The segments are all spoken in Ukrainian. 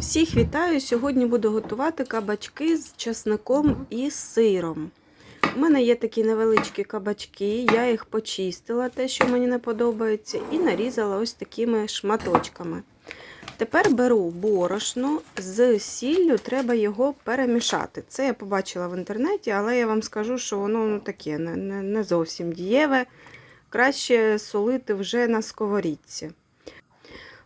Всіх вітаю! Сьогодні буду готувати кабачки з часником і сиром. У мене є такі невеличкі кабачки, я їх почистила, те, що мені не подобається, і нарізала ось такими шматочками. Тепер беру борошно з сіллю, треба його перемішати. Це я побачила в інтернеті, але я вам скажу, що воно ну, таке не, не зовсім дієве. Краще солити вже на сковорідці.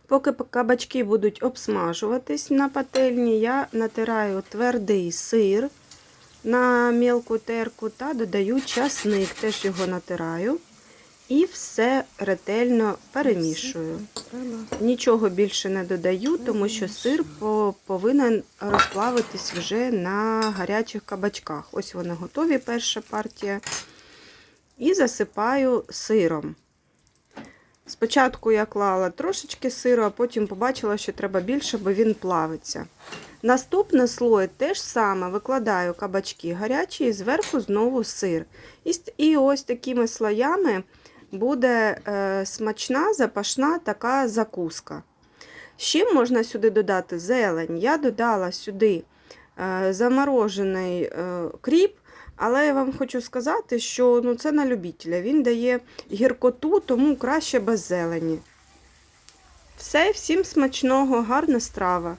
Поки кабачки будуть обсмажуватись на пательні, я натираю твердий сир на мілку терку та додаю часник, теж його натираю. І все ретельно перемішую. Нічого більше не додаю, тому що сир повинен розплавитись вже на гарячих кабачках. Ось вони готові, перша партія. І засипаю сиром. Спочатку я клала трошечки сиру, а потім побачила, що треба більше, бо він плавиться. Наступний слой теж саме викладаю кабачки гарячі і зверху знову сир. І ось такими слоями буде е, смачна, запашна така закуска. Ще можна сюди додати зелень. Я додала сюди е, заморожений е, кріп. Але я вам хочу сказати, що ну, це на любителя. Він дає гіркоту, тому краще без зелені. Все, всім смачного, гарна страва.